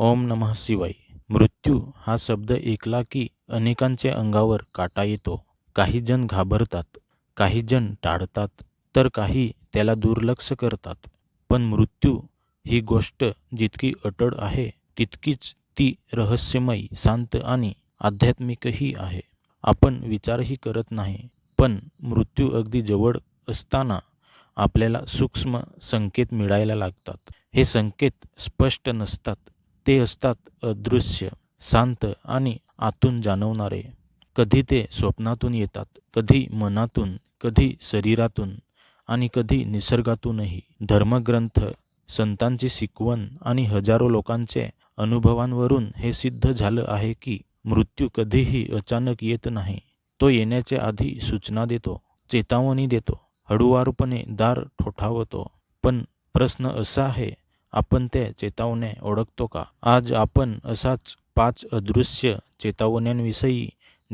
ओम नमः शिवाय. मृत्यू हा शब्द ऐकला की अनेकांच्या अंगावर काटा येतो. काही जण घाबरतात काही जण टाळतात तर काही त्याला दुर्लक्ष करतात. पण मृत्यू ही गोष्ट जितकी अटळ आहे तितकीच ती रहस्यमयी शांत आणि आध्यात्मिकही आहे. आपण विचारही करत नाही पण मृत्यू अगदी जवळ असताना आपल्याला सूक्ष्म संकेत मिळायला लागतात. हे संकेत स्पष्ट नसतात. ते असतात अदृश्य शांत आणि आतून जाणवणारे. कधी ते स्वप्नातून येतात कधी मनातून कधी शरीरातून आणि कधी निसर्गातूनही. धर्मग्रंथ संतांची शिकवण आणि हजारो लोकांचे अनुभवांवरून हे सिद्ध झालं आहे की मृत्यू कधीही अचानक येत नाही. तो येण्याच्या आधी सूचना देतो चेतावणी देतो हळूवारपणे दार ठोठावतो. पण प्रश्न असा आहे आपण त्या चेतावण्या ओळखतो का? आज आपण असाच पाच अदृश्य चेतावण्यांविषयी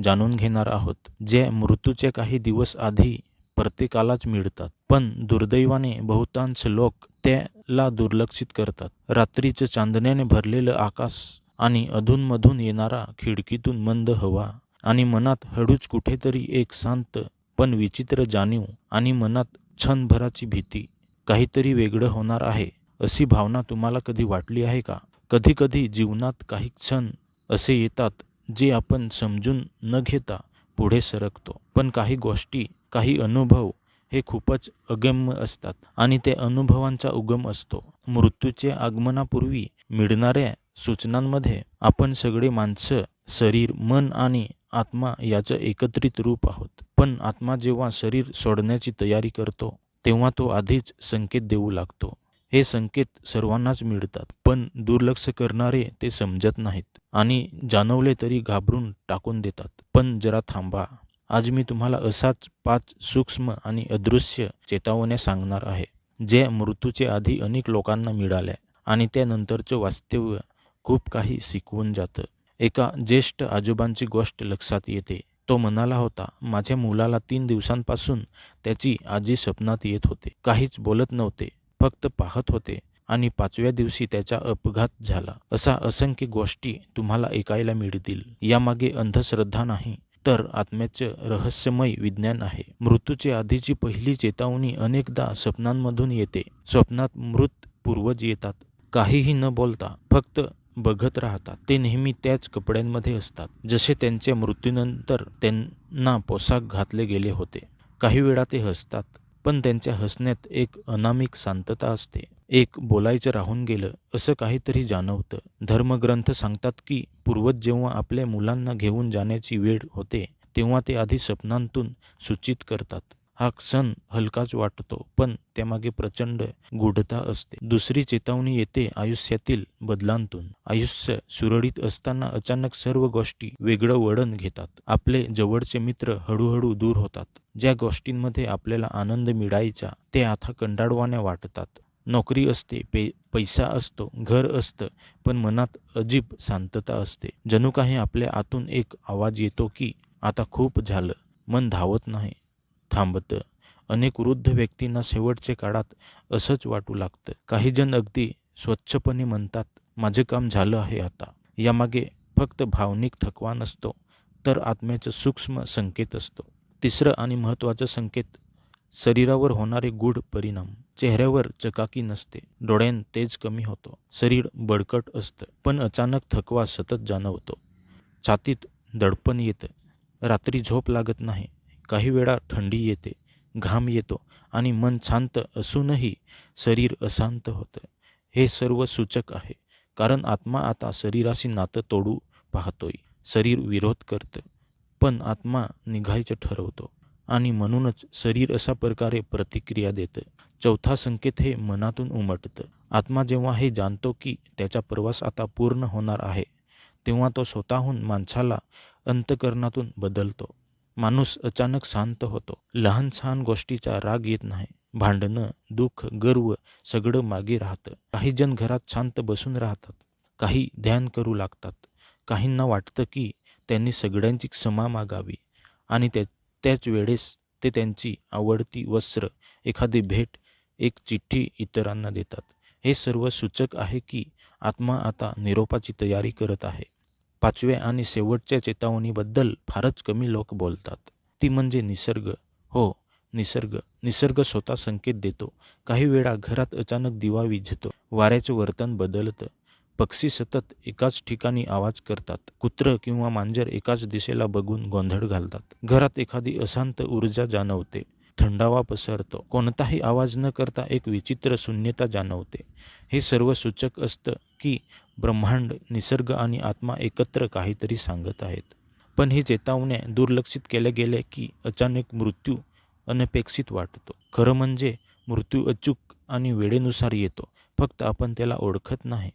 जाणून घेणार आहोत जे मृत्यूचे काही दिवस आधी प्रत्येकालाच मिळतात. पण दुर्दैवाने बहुतांश लोक त्याला दुर्लक्षित करतात. रात्रीचं चांदण्याने भरलेलं आकाश आणि अधूनमधून येणारा खिडकीतून मंद हवा आणि मनात हळूच कुठेतरी एक शांत पण विचित्र जाणीव आणि मनात क्षणभराची भीती काहीतरी वेगळं होणार आहे. अशी भावना तुम्हाला कधी वाटली आहे का? कधी कधी जीवनात काही क्षण असे येतात जे आपण समजून न घेता पुढे सरकतो. पण काही गोष्टी काही अनुभव हे खूपच अगम्य असतात आणि ते अनुभवांचा उगम असतो. मृत्यूचे आगमनापूर्वी मिळणाऱ्या सूचनांमध्ये आपण सगळे माणसं शरीर मन आणि आत्मा याचं एकत्रित रूप आहोत. पण आत्मा जेव्हा शरीर सोडण्याची तयारी करतो तेव्हा तो आधीच संकेत देऊ लागतो. हे संकेत सर्वांनाच मिळतात पण दुर्लक्ष करणारे ते समजत नाहीत आणि जाणवले तरी घाबरून टाकून देतात. पण जरा थांबा. आज मी तुम्हाला असाच पाच सूक्ष्म आणि अदृश्य चेतावण्या सांगणार आहे जे मृत्यूच्या आधी अनेक लोकांना मिळाल्या आणि त्यानंतरचं वास्तव्य खूप काही शिकवून जातं. एका ज्येष्ठ आजोबांची गोष्ट लक्षात येते. तो म्हणाला होता माझ्या मुलाला तीन दिवसांपासून त्याची आजी स्वप्नात येत होते. काहीच बोलत नव्हते. फक्त पाहत होते आणि पाचव्या दिवशी त्याचा अपघात झाला. असा असंख्य गोष्टी तुम्हाला ऐकायला मिळतील. यामागे अंधश्रद्धा नाही तर आत्म्याचं रहस्यमय विज्ञान आहे. मृत्यूचे आधीची पहिली चेतावणी अनेकदा स्वप्नांमधून येते. स्वप्नात मृत पूर्वज येतात. काहीही न बोलता फक्त बघत राहतात. ते नेहमी त्याच कपड्यांमध्ये असतात. जसे त्यांच्या मृत्यूनंतर त्यांना पोशाख घातले गेले होते. काही वेळा ते हसतात. पण त्यांच्या हसण्यात एक अनामिक शांतता असते. एक बोलायचं राहून गेलं असं काहीतरी जाणवतं. धर्मग्रंथ सांगतात की पूर्वज जेव्हा आपल्या मुलांना घेऊन जाण्याची वेळ होते तेव्हा ते आधी स्वप्नांतून सूचित करतात. हा क्षण हलकाच वाटतो पण त्यामागे प्रचंड गूढता असते. दुसरी चेतावणी येते आयुष्यातील बदलांतून. आयुष्य सुरळीत असताना अचानक सर्व गोष्टी वेगळं वळण घेतात. आपले जवळचे मित्र हळूहळू दूर होतात. ज्या गोष्टींमध्ये आपल्याला आनंद मिळायचा ते आता कंटाळवाण्या वाटतात. नोकरी असते पे पैसा असतो घर असतं पण मनात अजीब शांतता असते. जणू काही आपल्या आतून एक आवाज येतो की आता खूप झालं. मन धावत नाही. थांबतं. अनेक वृद्ध व्यक्तींना शेवटच्या काळात असंच वाटू लागतं. काही जण अगदी स्वच्छपणे म्हणतात माझं काम झालं आहे आता. यामागे फक्त भावनिक थकवा नसतो तर आत्म्याचा सूक्ष्म संकेत असतो. तिसरं आणि महत्त्वाचं संकेत शरीरावर होणारे गूढ परिणाम. चेहऱ्यावर चकाकी नसते डोळ्यां तेज कमी होतो शरीर बळकट असतं पण अचानक थकवा सतत जाणवतो. छातीत दडपण येतं रात्री झोप लागत नाही काही वेळा थंडी येते घाम येतो आणि मन शांत असूनही शरीर अशांत होतं. हे सर्व सूचक आहे कारण आत्मा आता शरीराशी नातं तोडू पाहतोय. शरीर विरोध करतं पण आत्मा निघायचं ठरवतो आणि म्हणूनच शरीर अशा प्रकारे प्रतिक्रिया देतं. चौथा संकेत हे मनातून उमटतं. आत्मा जेव्हा हे जाणतो की त्याचा प्रवास आता पूर्ण होणार आहे तेव्हा तो स्वतःहून माणसाला अंतकरणातून बदलतो. माणूस अचानक शांत होतो. लहान सहान गोष्टीचा राग येत नाही. भांडणं दुःख गर्व सगळं मागे राहतं. काही जण घरात शांत बसून राहतात. काही ध्यान करू लागतात. काहींना वाटतं की त्यांनी सगळ्यांची क्षमा मागावी आणि त्या त्याच वेळेस ते त्यांची आवडती वस्त्र एखादी भेट एक चिठ्ठी इतरांना देतात. हे सर्व सूचक आहे की आत्मा आता निरोपाची तयारी करत आहे. पाचव्या आणि शेवटच्या चेतावणीबद्दल फारच कमी लोक बोलतात. ती म्हणजे निसर्ग. हो निसर्ग. निसर्ग स्वतः संकेत देतो. काही वेळा घरात अचानक दिवा विझतो. वाऱ्याचं वर्तन बदलतं. पक्षी सतत एकाच ठिकाणी आवाज करतात. कुत्रं किंवा मांजर एकाच दिशेला बघून गोंधळ घालतात. घरात एखादी अशांत ऊर्जा जाणवते. थंडावा पसरतो. कोणताही आवाज न करता एक विचित्र शून्यता जाणवते. हे सर्व सूचक असतं की ब्रह्मांड निसर्ग आणि आत्मा एकत्र काहीतरी सांगत आहेत. पण ही चेतावण्या दुर्लक्षित केल्या गेल्या की अचानक मृत्यू अनपेक्षित वाटतो. खरं म्हणजे मृत्यू अचूक आणि वेळेनुसार येतो. फक्त आपण त्याला ओळखत नाही.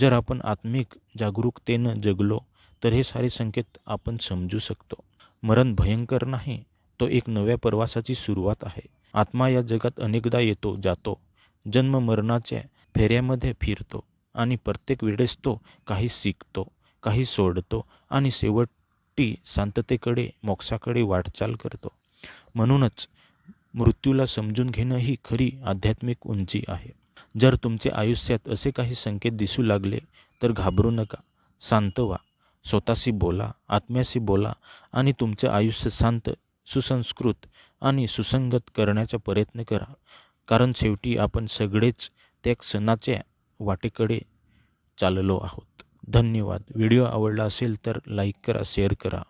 जर आपण आत्मिक जागरूकतेनं जगलो तर हे सारे संकेत आपण समजू शकतो. मरण भयंकर नाही तो एक नव्या प्रवासाची सुरुवात आहे. आत्मा या जगात अनेकदा येतो जातो. जन्म मरणाच्या फेऱ्यामध्ये फिरतो. आणि प्रत्येक वेळेस तो काही शिकतो काही सोडतो आणि शेवटी शांततेकडे मोक्षाकडे वाटचाल करतो. म्हणूनच मृत्यूला समजून घेणं ही खरी आध्यात्मिक उंची आहे. जर तुमचे आयुष्यात असे काही संकेत दिसू लागले तर घाबरू नका. शांत व्हा. स्वतःशी बोला आत्म्याशी बोला आणि तुमचं आयुष्य शांत सुसंस्कृत आणि सुसंगत करण्याचा प्रयत्न करा. कारण शेवटी आपण सगळेच त्या क्षणाच्या वाटेकडे चाललो आहोत. धन्यवाद. व्हिडिओ आवडला असेल तर लाईक करा शेअर करा.